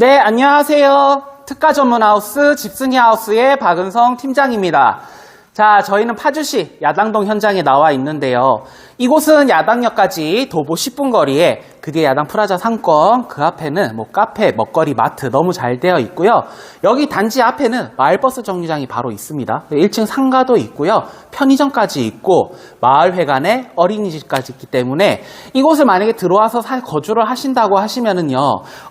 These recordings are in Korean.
네, 안녕하세요. 특가 전문 하우스 집순이 하우스의 박은성 팀장입니다. 자, 저희는 파주시 야당동 현장에 나와 있는데요. 이곳은 야당역까지 도보 10분 거리에 그 뒤에 야당 프라자 상권 그 앞에는 뭐 카페, 먹거리, 마트 너무 잘 되어 있고요. 여기 단지 앞에는 마을버스 정류장이 바로 있습니다. 1층 상가도 있고요. 편의점까지 있고 마을회관에 어린이집까지 있기 때문에 이곳을 만약에 들어와서 살 거주를 하신다고 하시면은요.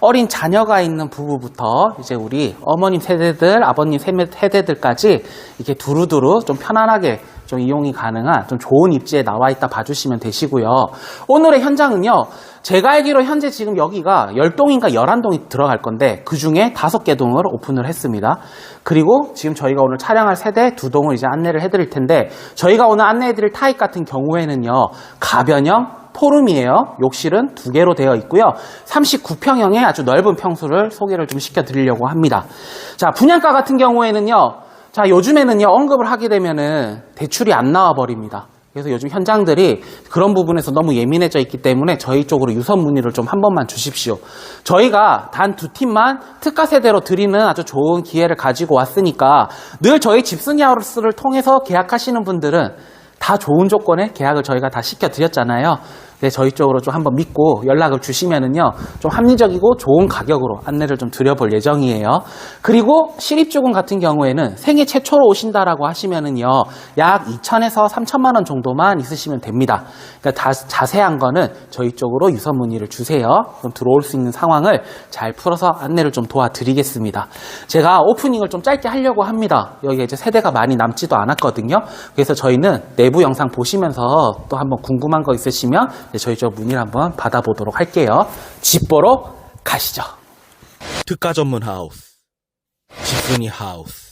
어린 자녀가 있는 부부부터 이제 우리 어머님 세대들, 아버님 세대- 세대들까지 이렇게 두루두루 좀 편안하게 좀 이용이 가능한 좀 좋은 입지에 나와 있다 봐주시면 되시고요. 오늘의 현장은요. 제가 알기로 현재 지금 여기가 10동인가 11동이 들어갈 건데 그 중에 5개 동을 오픈을 했습니다. 그리고 지금 저희가 오늘 촬영할 세대 두 동을 이제 안내를 해드릴 텐데 저희가 오늘 안내해드릴 타입 같은 경우에는요. 가변형 포룸이에요. 욕실은 두 개로 되어 있고요. 39평형의 아주 넓은 평수를 소개를 좀 시켜드리려고 합니다. 자, 분양가 같은 경우에는요. 자, 요즘에는요, 언급을 하게 되면은 대출이 안 나와 버립니다. 그래서 요즘 현장들이 그런 부분에서 너무 예민해져 있기 때문에 저희 쪽으로 유선 문의를 좀 한 번만 주십시오. 저희가 단 두 팀만 특가 세대로 드리는 아주 좋은 기회를 가지고 왔으니까 늘 저희 집순이 하우스를 통해서 계약하시는 분들은 다 좋은 조건에 계약을 저희가 다 시켜드렸잖아요. 네, 저희 쪽으로 좀 한번 믿고 연락을 주시면은요, 좀 합리적이고 좋은 가격으로 안내를 좀 드려볼 예정이에요. 그리고 시립주군 같은 경우에는 생애 최초로 오신다라고 하시면은요, 약 2천에서 3천만 원 정도만 있으시면 됩니다. 그러니까 다- 자세한 거는 저희 쪽으로 유선 문의를 주세요. 그럼 들어올 수 있는 상황을 잘 풀어서 안내를 좀 도와드리겠습니다. 제가 오프닝을 좀 짧게 하려고 합니다. 여기 이제 세대가 많이 남지도 않았거든요. 그래서 저희는 내부 영상 보시면서 또 한번 궁금한 거 있으시면 네, 저희 쪽 문의를 한번 받아보도록 할게요. 집 보러 가시죠. 특가 전문 하우스 집순이 하우스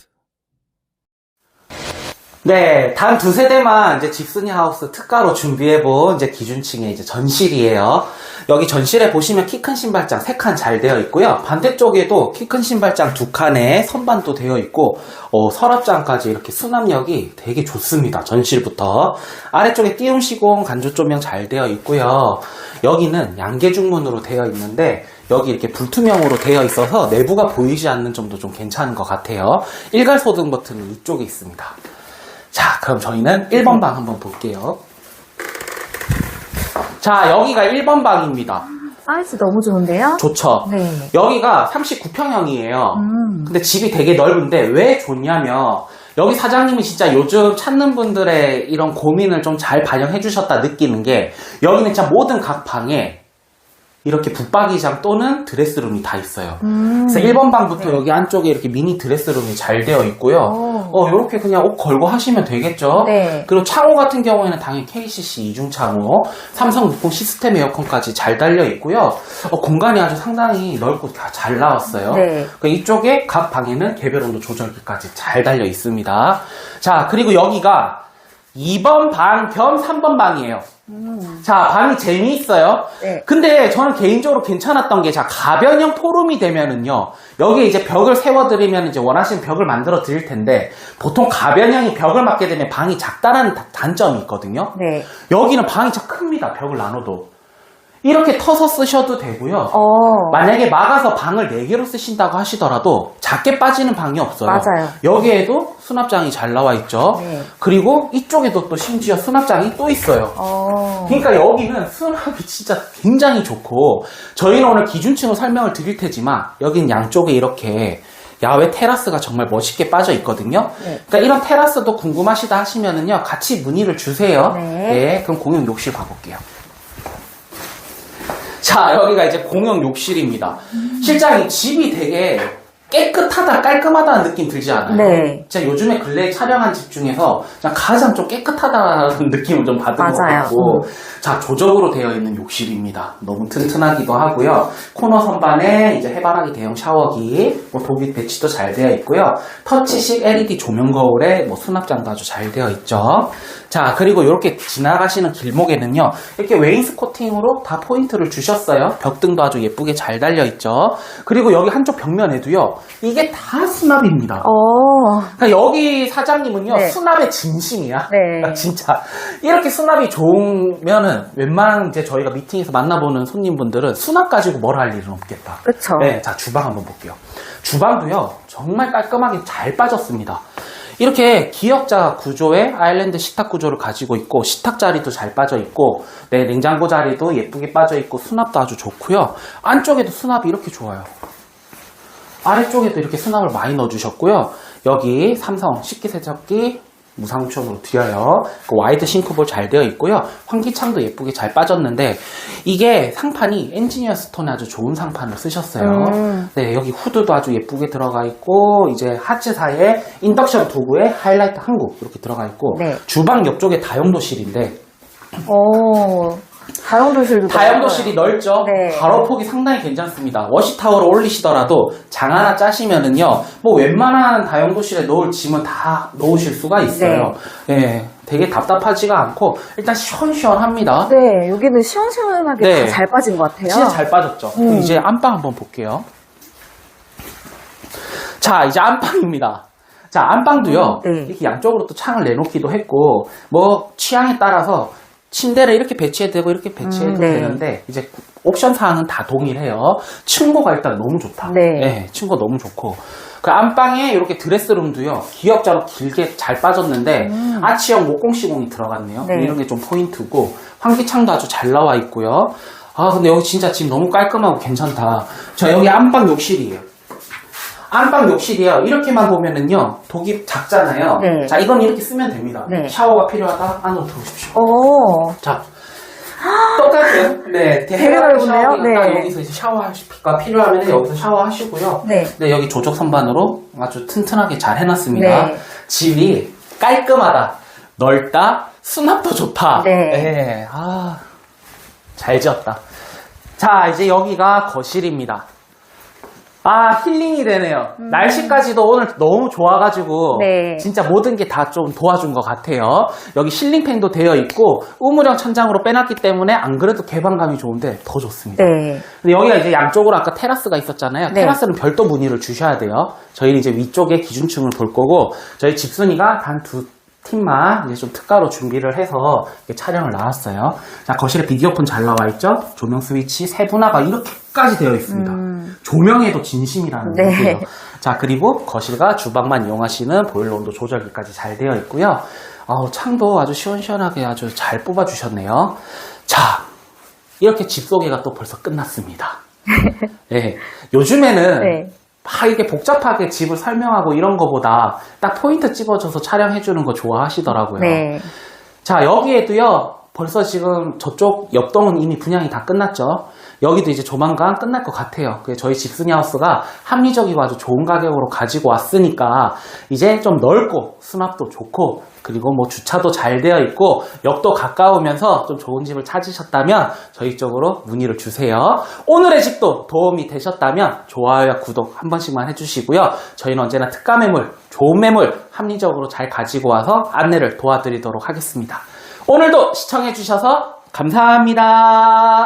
네, 단 두 세대만 이제 집순이 하우스 특가로 준비해본 이제 기준층의 이제 전실이에요. 여기 전실에 보시면 키 큰 신발장 세칸잘 되어 있고요. 반대쪽에도 키 큰 신발장 두 칸에 선반도 되어 있고, 어, 서랍장까지 이렇게 수납력이 되게 좋습니다. 전실부터. 아래쪽에 띄움 시공 간조 조명 잘 되어 있고요. 여기는 양계중문으로 되어 있는데, 여기 이렇게 불투명으로 되어 있어서 내부가 보이지 않는 점도 좀 괜찮은 것 같아요. 일괄 소등 버튼은 이쪽에 있습니다. 자, 그럼 저희는 1번 방 한번 볼게요. 자, 여기가 1번 방입니다. 사이즈 너무 좋은데요? 좋죠? 네. 여기가 39평형이에요. 음. 근데 집이 되게 넓은데 왜 좋냐면 여기 사장님이 진짜 요즘 찾는 분들의 이런 고민을 좀 잘 반영해 주셨다 느끼는 게 여기는 진짜 모든 각 방에 이렇게 붙박이장 또는 드레스룸이 다 있어요. 음. 그래서 1번 방부터 여기 안쪽에 이렇게 미니 드레스룸이 잘 되어 있고요. 오. 어, 이렇게 그냥 옷 걸고 하시면 되겠죠? 네. 그리고 창호 같은 경우에는 당연히 KCC 이중 창호, 삼성 무풍 시스템 에어컨까지 잘 달려 있고요. 어, 공간이 아주 상당히 넓고 다 잘 나왔어요. 네. 그 이쪽에 각 방에는 개별 온도 조절기까지 잘 달려 있습니다. 자, 그리고 여기가 2번 방 겸 3번 방이에요. 자, 방이 재미있어요. 네. 근데 저는 개인적으로 괜찮았던 게, 자, 가변형 포룸이 되면은요, 여기에 이제 벽을 세워드리면 이제 원하시는 벽을 만들어 드릴 텐데, 보통 가변형이 벽을 맞게 되면 방이 작다는 다- 단점이 있거든요. 네. 여기는 방이 참 큽니다, 벽을 나눠도. 이렇게 터서 쓰셔도 되고요. 어. 만약에 막아서 방을 4개로 쓰신다고 하시더라도 작게 빠지는 방이 없어요. 맞아요. 여기에도 수납장이 잘 나와 있죠. 네. 그리고 이쪽에도 또 심지어 수납장이 또 있어요. 어. 그러니까 여기는 수납이 진짜 굉장히 좋고 저희는 오늘 기준층을 설명을 드릴 테지만 여기는 양쪽에 이렇게 야외 테라스가 정말 멋있게 빠져 있거든요. 네. 그러니까 이런 테라스도 궁금하시다 하시면은요 같이 문의를 주세요. 네. 그럼 공용 욕실 가볼게요. 자 여기가 이제 공용 욕실입니다. 실장이 집이 되게 깨끗하다, 깔끔하다는 느낌 들지 않아요? 네. 진짜 요즘에 근래 촬영한 집 중에서 가장 좀 깨끗하다는 느낌을 좀 받은 것 맞아요. 같고 자 조적으로 되어 있는 욕실입니다. 너무 튼튼하기도 하고요. 코너 선반에 이제 해바라기 대형 샤워기, 뭐 독일 배치도 잘 되어 있고요. 터치식 LED 조명 거울에 뭐 수납장도 아주 잘 되어 있죠. 자 그리고 이렇게 지나가시는 길목에는요 이렇게 웨인스 코팅으로 다 포인트를 주셨어요. 벽등도 아주 예쁘게 잘 달려 있죠. 그리고 여기 한쪽 벽면에도요 이게 다 수납입니다. 어. 그러니까 여기 사장님은요 네. 수납의 진심이야. 네. 진짜 이렇게 수납이 좋으면은 웬만한 이제 저희가 미팅에서 만나보는 손님분들은 수납 가지고 뭘 할 일은 없겠다. 그쵸. 네, 자 주방 한번 볼게요. 주방도요 정말 깔끔하게 잘 빠졌습니다. 이렇게 기역자 구조의 아일랜드 식탁 구조를 가지고 있고 식탁 자리도 잘 빠져 있고 네 냉장고 자리도 예쁘게 빠져 있고 수납도 아주 좋고요. 안쪽에도 수납이 이렇게 좋아요. 아래쪽에도 이렇게 수납을 많이 넣어주셨고요. 여기 삼성 식기세척기 무상옵션으로 드려요. 그 와이드 싱크볼 잘 되어 있고요. 환기창도 예쁘게 잘 빠졌는데 이게 상판이 엔지니어 스톤 아주 좋은 상판을 쓰셨어요. 음. 네, 여기 후드도 아주 예쁘게 들어가 있고 이제 하츠 사이에 인덕션 도구에 하이라이트 한구 이렇게 들어가 있고 네. 주방 옆쪽에 다용도실인데 어. 다용도실도. 다용도실이 넓죠? 네. 가로폭이 상당히 괜찮습니다. 워시타워를 올리시더라도 장 하나 짜시면은요, 뭐 웬만한 다용도실에 놓을 짐은 다 놓으실 수가 있어요. 예, 되게 답답하지가 않고, 일단 시원시원합니다. 네, 여기는 시원시원하게 네. 다잘 빠진 것 같아요. 진짜 잘 빠졌죠? 그럼 음. 이제 안방 한번 볼게요. 자, 이제 안방입니다. 자, 안방도요, 음, 네. 이렇게 양쪽으로 또 창을 내놓기도 했고, 뭐, 취향에 따라서 침대를 이렇게 배치해도 되고, 이렇게 배치해도 음, 네. 되는데, 이제 옵션 사항은 다 동일해요. 층고가 일단 너무 좋다. 네. 층고 너무 좋고. 그 안방에 이렇게 드레스룸도요, 기역자로 길게 잘 빠졌는데, 아치형 목공시공이 들어갔네요. 음. 네. 이런 게 좀 포인트고, 환기창도 아주 잘 나와 있고요. 아, 근데 여기 진짜 지금 너무 깔끔하고 괜찮다. 자, 여기 안방 욕실이에요. 안방 욕실이에요. 이렇게만 보면은요, 독이 작잖아요. 네. 자, 이건 이렇게 쓰면 됩니다. 네. 샤워가 필요하다? 안으로 들어오십시오. 어. 자, 똑같아요. 네, 되게 넓은데요? 네. 여기서 이제 샤워가 필요하면 여기서 샤워하시고요. 네. 네, 여기 조적 선반으로 아주 튼튼하게 잘 해놨습니다. 네. 집이 깔끔하다, 넓다, 수납도 좋다. 네. 아, 잘 지었다. 자, 이제 여기가 거실입니다. 아, 힐링이 되네요. 날씨까지도 오늘 너무 좋아가지고, 음. 네. 진짜 모든 게 다 좀 도와준 것 같아요. 여기 실링팬도 되어 있고, 우물형 천장으로 빼놨기 때문에 안 그래도 개방감이 좋은데 더 좋습니다. 네. 근데 여기가 이제 양쪽으로 아까 테라스가 있었잖아요. 네. 테라스는 별도 문의를 주셔야 돼요. 저희는 이제 위쪽에 기준층을 볼 거고, 저희 집순이가 단두 팀만 이제 좀 특가로 준비를 해서 촬영을 나왔어요. 자, 거실에 비디오폰 잘 나와 있죠? 조명 스위치, 세분화가 이렇게까지 되어 있습니다. 조명에도 진심이라는 네. 거예요. 자, 그리고 거실과 주방만 이용하시는 보일러 온도 조절기까지 잘 되어 있고요. 아우, 창도 아주 시원시원하게 아주 잘 뽑아주셨네요. 자, 이렇게 집 소개가 또 벌써 끝났습니다. 네. 요즘에는 네. 막 이렇게 복잡하게 집을 설명하고 이런 거보다 딱 포인트 찍어줘서 촬영해주는 거 좋아하시더라고요. 네. 자, 여기에도요, 벌써 지금 저쪽 옆동은 이미 분양이 다 끝났죠. 여기도 이제 조만간 끝날 것 같아요. 저희 집순이 하우스가 합리적이고 아주 좋은 가격으로 가지고 왔으니까 이제 좀 넓고 수납도 좋고 그리고 뭐 주차도 잘 되어 있고 역도 가까우면서 좀 좋은 집을 찾으셨다면 저희 쪽으로 문의를 주세요. 오늘의 집도 도움이 되셨다면 좋아요와 구독 한 번씩만 해주시고요. 저희는 언제나 특가 매물, 좋은 매물 합리적으로 잘 가지고 와서 안내를 도와드리도록 하겠습니다. 오늘도 시청해주셔서 감사합니다.